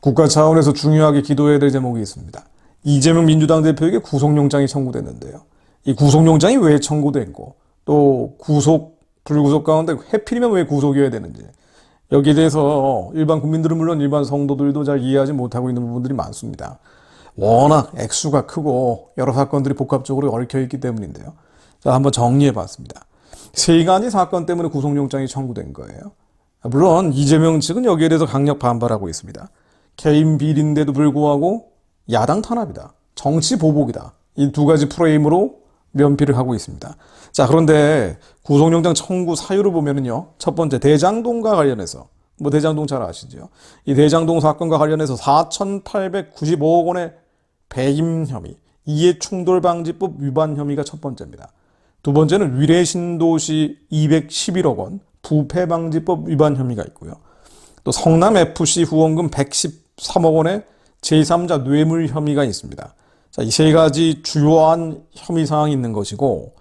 국가 차원에서 중요하게 기도해야 될 제목이 있습니다. 이재명 민주당 대표에게 구속영장이 청구됐는데요. 이 구속영장이 왜 청구됐고 또 구속, 불구속 가운데 해필이면 왜 구속이어야 되는지 여기에 대해서 일반 국민들은 물론 일반 성도들도 잘 이해하지 못하고 있는 부분들이 많습니다. 워낙 액수가 크고 여러 사건들이 복합적으로 얽혀 있기 때문인데요. 자, 한번 정리해 봤습니다. 세 가지 사건 때문에 구속영장이 청구된 거예요. 물론 이재명 측은 여기에 대해서 강력 반발하고 있습니다. 개인 비리인데도 불구하고 야당 탄압이다. 정치 보복이다. 이 두 가지 프레임으로 면피를 하고 있습니다. 자, 그런데 구속영장 청구 사유를 보면은요. 첫 번째, 대장동과 관련해서. 뭐 대장동 잘 아시죠? 이 대장동 사건과 관련해서 4,895억 원의 배임 혐의, 이해충돌방지법 위반 혐의가 첫 번째입니다. 두 번째는 위례 신도시 211억 원 부패 방지법 위반 혐의가 있고요. 또 성남FC 후원금 113억 원의 제3자 뇌물 혐의가 있습니다. 자, 이 세 가지 주요한 혐의 사항이 있는 것이고,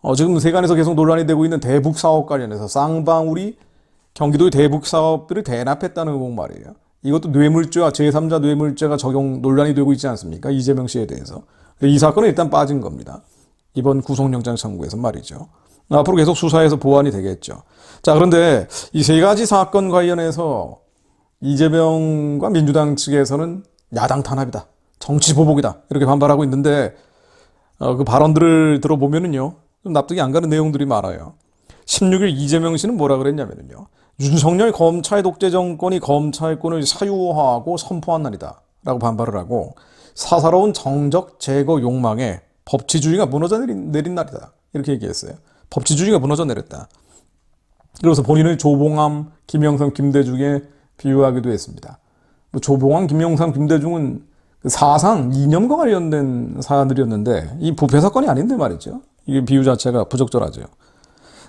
어, 지금 세간에서 계속 논란이 되고 있는 대북 사업 관련해서 쌍방울이 경기도의 대북 사업들을 대납했다는 의혹 말이에요. 이것도 뇌물죄와 제3자 뇌물죄가 적용 논란이 되고 있지 않습니까? 이재명 씨에 대해서. 이 사건은 일단 빠진 겁니다. 이번 구속영장 청구에서 말이죠. 앞으로 계속 수사해서 보완이 되겠죠. 자, 그런데 이 세 가지 사건 관련해서 이재명과 민주당 측에서는 야당 탄압이다. 정치 보복이다. 이렇게 반발하고 있는데, 어, 그 발언들을 들어보면은요, 좀 납득이 안 가는 내용들이 많아요. 16일 이재명 씨는 뭐라 그랬냐면요. 윤석열 검찰 독재 정권이 검찰권을 사유화하고 선포한 날이다. 라고 반발을 하고, 사사로운 정적 제거 욕망에 법치주의가 무너져 내린, 내린 날이다. 이렇게 얘기했어요. 법치주의가 무너져 내렸다. 그래서 본인을 조봉암, 김영삼, 김대중에 비유하기도 했습니다. 뭐 조봉암, 김영삼, 김대중은 그 사상, 이념과 관련된 사안들이었는데 이 부패 사건이 아닌데 말이죠. 이게 비유 자체가 부적절하죠.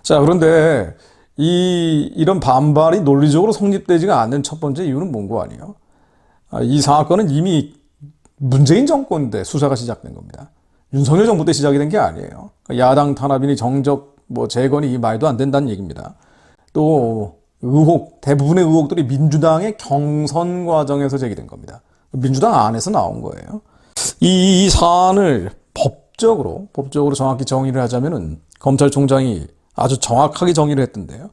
자, 그런데 이 이런 반발이 논리적으로 성립되지가 않는 첫 번째 이유는 뭔고 아니에요? 아, 이 사건은 이미 문재인 정권 때 수사가 시작된 겁니다. 윤석열 정부 때 시작이 된 게 아니에요. 그러니까 야당 탄압이니 정적 뭐 재건이 이 말도 안 된다는 얘기입니다. 또 의혹 대부분의 의혹들이 민주당의 경선 과정에서 제기된 겁니다. 민주당 안에서 나온 거예요. 이, 이 사안을 법적으로 법적으로 정확히 정의를 하자면은 검찰총장이 아주 정확하게 정의를 했던데요.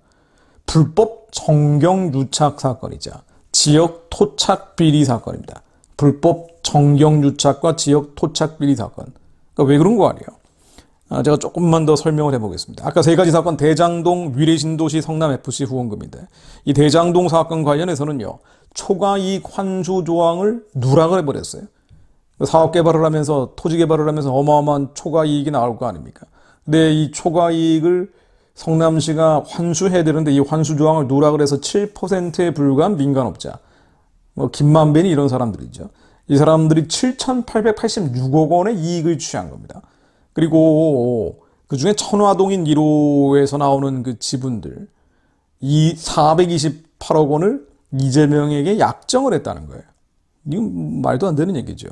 불법 정경 유착 사건이자 지역 토착 비리 사건입니다. 불법 정경 유착과 지역 토착 비리 사건. 그러니까 왜 그런 거 아니에요? 아, 제가 조금만 더 설명을 해보겠습니다. 아까 세 가지 사건 대장동 위례신도시 성남FC 후원금인데 이 대장동 사건 관련해서는요. 초과이익 환수 조항을 누락을 해버렸어요. 사업 개발을 하면서 토지 개발을 하면서 어마어마한 초과이익이 나올 거 아닙니까? 근데 이 초과이익을 성남시가 환수해야 되는데 이 환수 조항을 누락을 해서 7%에 불과한 민간업자 뭐 김만배니 이런 사람들이죠. 이 사람들이 7,886억 원의 이익을 취한 겁니다. 그리고 그 중에 천화동인 1호에서 나오는 그 지분들 이 428억 원을 이재명에게 약정을 했다는 거예요. 이건 말도 안 되는 얘기죠.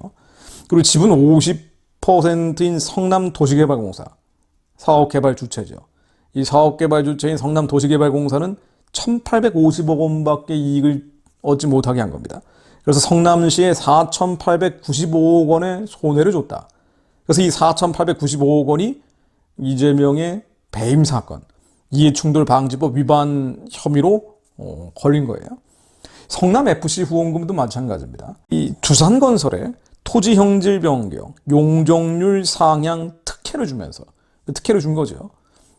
그리고 지분 50%인 성남 도시개발공사 사업개발 주체죠. 이 사업개발 주체인 성남 도시개발공사는 1,850억 원밖에 이익을 얻지 못하게 한 겁니다. 그래서 성남시에 4,895억 원의 손해를 줬다. 그래서 이 4,895억 원이 이재명의 배임 사건, 이해충돌 방지법 위반 혐의로 어, 걸린 거예요. 성남 FC 후원금도 마찬가지입니다. 이 두산건설에 토지 형질 변경, 용적률 상향 특혜를 주면서 그 특혜를 준 거죠.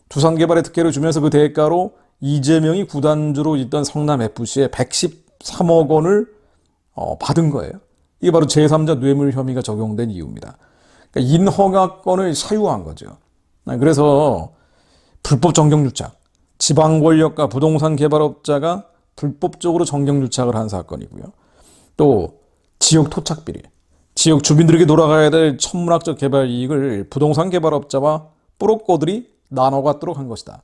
두산개발에 특혜를 주면서 그 대가로 이재명이 구단주로 있던 성남 FC에 113억 원을 어, 받은 거예요. 이게 바로 제3자 뇌물 혐의가 적용된 이유입니다. 그러니까 인허가권을 사유한 거죠. 아, 그래서 불법 정경유착, 지방 권력과 부동산 개발업자가 불법적으로 정경유착을 한 사건이고요. 또 지역 토착 비리, 지역 주민들에게 돌아가야 될 천문학적 개발 이익을 부동산 개발업자와 뿌로꼬들이 나눠 갖도록 한 것이다.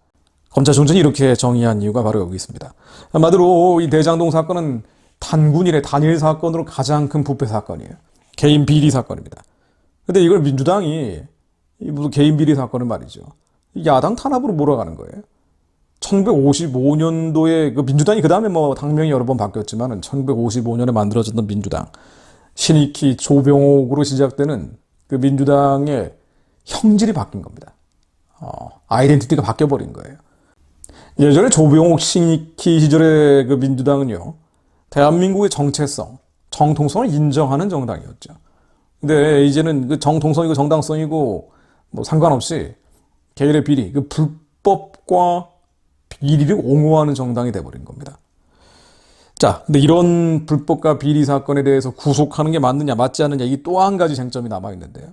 검찰 총장이 이렇게 정의한 이유가 바로 여기 있습니다. 한마디로 이 대장동 사건은 단군일의 단일 사건으로 가장 큰 부패 사건이에요. 개인 비리 사건입니다. 근데 이걸 민주당이 이 무슨 개인 비리 사건을 말이죠. 야당 탄압으로 몰아가는 거예요. 1955년도에 그 민주당이 그 다음에 뭐 당명이 여러 번 바뀌었지만은 1955년에 만들어졌던 민주당 신익희 조병옥으로 시작되는 그 민주당의 형질이 바뀐 겁니다. 어, 아이덴티티가 바뀌어 버린 거예요. 예전에 조병옥 신익희 시절의 그 민주당은요, 대한민국의 정체성, 정통성을 인정하는 정당이었죠. 근데 이제는 그 정통성이고 정당성이고 뭐 상관없이 개인의 비리, 그 불법과 비리를 옹호하는 정당이 돼버린 겁니다. 자, 근데 이런 불법과 비리 사건에 대해서 구속하는 게 맞느냐, 맞지 않느냐, 이 또 한 가지 쟁점이 남아있는데요.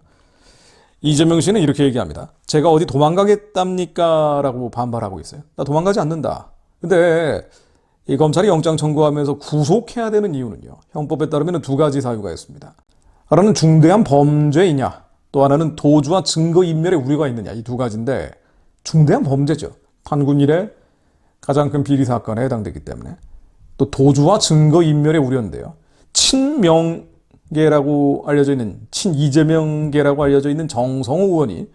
이재명 씨는 이렇게 얘기합니다. 제가 어디 도망가겠답니까? 라고 반발하고 있어요. 나 도망가지 않는다. 근데 이 검찰이 영장 청구하면서 구속해야 되는 이유는요. 형법에 따르면 두 가지 사유가 있습니다. 하나는 중대한 범죄이냐, 또 하나는 도주와 증거 인멸의 우려가 있느냐, 이 두 가지인데, 중대한 범죄죠. 판군 일에 가장 큰 비리 사건에 해당되기 때문에. 또 도주와 증거 인멸의 우려인데요. 친명계라고 알려져 있는, 친 이재명계라고 알려져 있는 정성호 의원이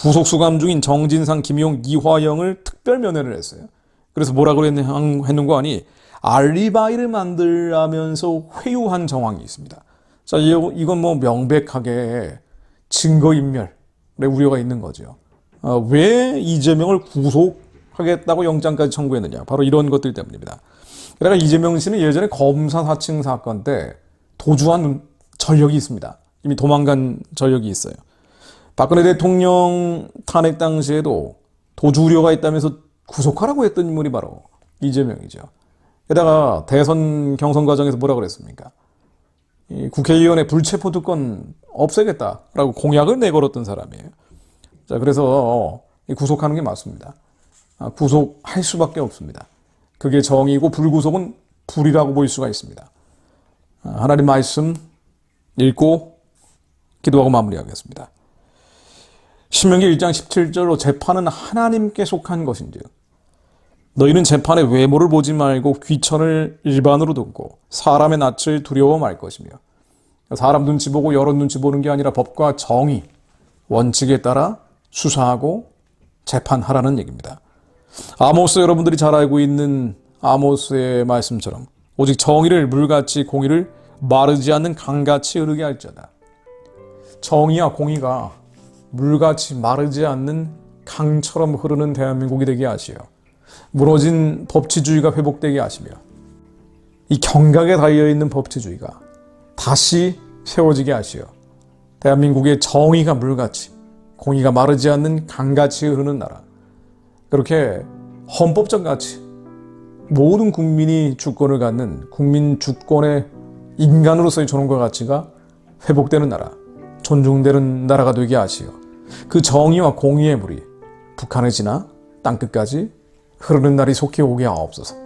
구속수감 중인 정진상, 김용, 이화영을 특별 면회를 했어요. 그래서 뭐라고 했는 거 아니, 알리바이를 만들라면서 회유한 정황이 있습니다. 자, 이건 뭐 명백하게 증거인멸의 우려가 있는 거죠. 어, 왜 이재명을 구속하겠다고 영장까지 청구했느냐. 바로 이런 것들 때문입니다. 그러니까 이재명 씨는 예전에 검사 사칭 사건 때 도주한 전력이 있습니다. 이미 도망간 전력이 있어요. 박근혜 대통령 탄핵 당시에도 도주 우려가 있다면서 구속하라고 했던 인물이 바로 이재명이죠. 게다가 대선 경선 과정에서 뭐라 그랬습니까? 이 국회의원의 불체포 특권 없애겠다라고 공약을 내걸었던 사람이에요. 자, 그래서 구속하는 게 맞습니다. 아, 구속할 수밖에 없습니다. 그게 정의고 불구속은 불이라고 볼 수가 있습니다. 아, 하나님 말씀 읽고 기도하고 마무리하겠습니다. 신명기 1장 17절로 재판은 하나님께 속한 것인지 너희는 재판의 외모를 보지 말고 귀천을 일반으로 듣고 사람의 낯을 두려워 말 것이며 사람 눈치 보고 여론 눈치 보는 게 아니라 법과 정의, 원칙에 따라 수사하고 재판하라는 얘기입니다. 아모스 여러분들이 잘 알고 있는 아모스의 말씀처럼 오직 정의를 물같이 공의를 마르지 않는 강같이 흐르게 할지어다. 정의와 공의가 물같이 마르지 않는 강처럼 흐르는 대한민국이 되게 하시어 무너진 법치주의가 회복되게 하시며 이 경각에 달려 있는 법치주의가 다시 세워지게 하시어 대한민국의 정의가 물같이 공의가 마르지 않는 강같이 흐르는 나라. 그렇게 헌법적 가치 모든 국민이 주권을 갖는 국민 주권의 인간으로서의 존엄과 가치가 회복되는 나라 존중되는 나라가 되게 하시어 그 정의와 공의의 물이 북한을 지나 땅끝까지 흐르는 날이 속히 오게 하옵소서.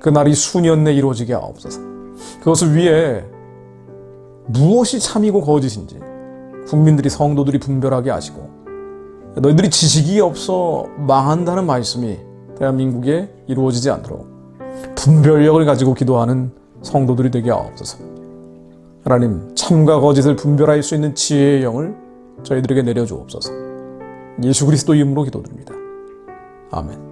그 날이 수년 내 이루어지게 하옵소서. 그것을 위해 무엇이 참이고 거짓인지 국민들이 성도들이 분별하게 하시고 너희들이 지식이 없어 망한다는 말씀이 대한민국에 이루어지지 않도록 분별력을 가지고 기도하는 성도들이 되게 하옵소서. 하나님 참과 거짓을 분별할 수 있는 지혜의 영을 저희들에게 내려주옵소서. 예수 그리스도 이름으로 기도드립니다. 아멘.